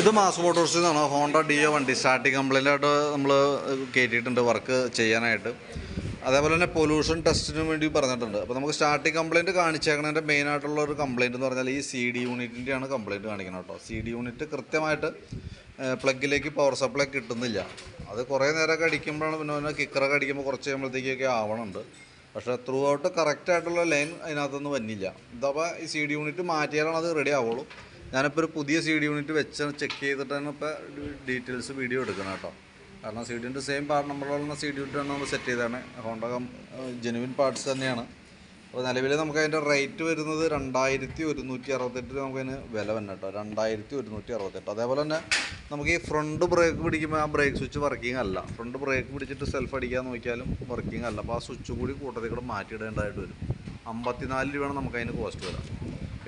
ഇത് മാസ് മോട്ടോഴ്സിൽ നിന്നാണ് ഹോണ്ട ഡിയോ വണ്ടി. സ്റ്റാർട്ടിങ് കംപ്ലൈന്റായിട്ട് നമ്മൾ കയറ്റിയിട്ടുണ്ട് വർക്ക് ചെയ്യാനായിട്ട്. അതേപോലെ തന്നെ പൊല്യൂഷൻ ടെസ്റ്റിന് വേണ്ടി പറഞ്ഞിട്ടുണ്ട്. അപ്പോൾ നമുക്ക് സ്റ്റാർട്ടിങ് കാണിച്ചേക്കണതിന്റെ മെയിൻ ആയിട്ടുള്ള ഒരു കംപ്ലൈന്റ് എന്ന് പറഞ്ഞാൽ ഈ സി ഡി യൂണിറ്റിന്റെയാണ് കംപ്ലൈന്റ് കാണിക്കുന്നത് കേട്ടോ സി ഡി യൂണിറ്റ് കൃത്യമായിട്ട് പ്ലഗിലേക്ക് പവർ സപ്ലൈ കിട്ടുന്നില്ല. അത് കുറേ നേരമൊക്കെ അടിക്കുമ്പോഴാണ് പിന്നെ പിന്നെ കിക്കറൊക്കെ അടിക്കുമ്പോൾ കുറച്ച് കഴിയുമ്പോഴത്തേക്കൊക്കെ ആവണുണ്ട്. പക്ഷേ ത്രൂ ഔട്ട് കറക്റ്റായിട്ടുള്ള ലൈൻ അതിനകത്തൊന്നും വന്നില്ല. ഇതപ്പോൾ ഈ സി ഡി യൂണിറ്റ് മാറ്റിയാലാണ് അത് റെഡി ആവുള്ളൂ. ഞാനിപ്പോൾ ഒരു പുതിയ സി ഡി യൂണിറ്റ് വെച്ച് ചെക്ക് ചെയ്തിട്ടാണ് ഇപ്പോൾ ഡീറ്റെയിൽസ് വീഡിയോ എടുക്കണം കേട്ടോ. കാരണം സി ഡിന്റെ സെയിം പാർട്ട് നമ്പറുള്ള സി ഡി യൂണിറ്റാണ് നമ്മൾ സെറ്റ് ചെയ്തതാണ്. ഹോണ്ടകം ജെനുവിൻ പാർട്സ് തന്നെയാണ്. അപ്പോൾ നിലവിൽ നമുക്ക് അതിന്റെ റേറ്റ് വരുന്നത് രണ്ടായിരത്തി ഒരുന്നൂറ്റി അറുപത്തെട്ട് രൂപ നമുക്ക് വില വന്നെ കേട്ടോ. രണ്ടായിരത്തി ഒരുന്നൂറ്റി അറുപത്തെട്ട് അതേപോലെ തന്നെ നമുക്ക് ഈ ഫ്രണ്ട് ബ്രേക്ക് പിടിക്കുമ്പോൾ ആ ബ്രേക്ക് സ്വിച്ച് വർക്കിംഗ് അല്ല. ഫ്രണ്ട് ബ്രേക്ക് പിടിച്ചിട്ട് സെൽഫ് അടിക്കാൻ നോക്കിയാലും വർക്കിംഗ് അല്ല. അപ്പോൾ ആ സ്വിച്ച് കൂടി കൂട്ടത്തിൽ കൂടെ മാറ്റിയിടേണ്ടതായിട്ട് വരും. അമ്പത്തിനാല് രൂപയാണ് നമുക്ക് അതിന് കോസ്റ്റ് വരാം.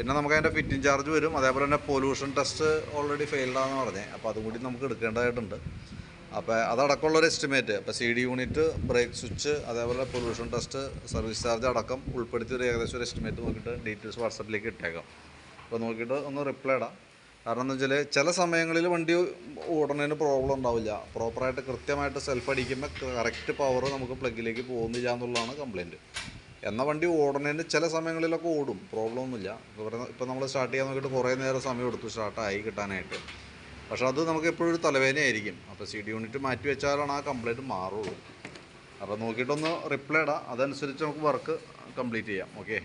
പിന്നെ നമുക്ക് അതിന്റെ ഫിറ്റിംഗ് ചാർജ് വരും. അതേപോലെ തന്നെ പൊല്യൂഷൻ ടെസ്റ്റ് ഓൾറെഡി ഫെയിൽഡാന്ന് പറഞ്ഞത് അപ്പോൾ അതും കൂടി നമുക്ക് എടുക്കേണ്ടതായിട്ടുണ്ട്. അപ്പോൾ അതടക്കമുള്ള ഒരു എസ്റ്റിമേറ്റ് അപ്പോൾ C D unit brake switch അതേപോലെ പൊല്യൂഷൻ ടെസ്റ്റ് സർവീസ് ചാർജ് അടക്കം ഉൾപ്പെടുത്തി ഒരു ഏകദേശം ഒരു എസ്റ്റിമേറ്റ് നോക്കിയിട്ട് ഡീറ്റെയിൽസ് വാട്സപ്പിലേക്ക് ഇട്ടേക്കാം. അപ്പോൾ നോക്കിയിട്ട് ഒന്ന് റിപ്ലൈ ഇടാം. കാരണം എന്ന് വെച്ചാൽ ചില സമയങ്ങളിൽ വണ്ടി ഓടുന്നതിന് പ്രോബ്ലം ഉണ്ടാവില്ല. പ്രോപ്പറായിട്ട് കൃത്യമായിട്ട് സെൽഫ് അടിക്കുമ്പോൾ കറക്റ്റ് പവർ നമുക്ക് പ്ലഗിലേക്ക് പോകുന്നില്ല എന്നുള്ളതാണ് കംപ്ലയിന്റ് എന്നാൽ വണ്ടി ഓടണേന് ചില സമയങ്ങളിലൊക്കെ ഓടും. പ്രോബ്ലം ഒന്നുമില്ല. ഇപ്പോൾ നമ്മൾ സ്റ്റാർട്ട് ചെയ്യാൻ നോക്കിയിട്ട് കുറേ നേരം സമയം എടുത്തു സ്റ്റാർട്ടായി കിട്ടാനായിട്ട്. പക്ഷെ അത് നമുക്ക് എപ്പോഴും ഒരു തലവേദനയായിരിക്കും അപ്പോൾ സി ഡി യൂണിറ്റ് മാറ്റി വെച്ചാലാണ് ആ കംപ്ലൈന്റ് മാറുള്ളൂ. അപ്പോൾ നോക്കിയിട്ടൊന്ന് റിപ്ലൈ ഇടാം. അതനുസരിച്ച് നമുക്ക് വർക്ക് കംപ്ലീറ്റ് ചെയ്യാം. ഓക്കെ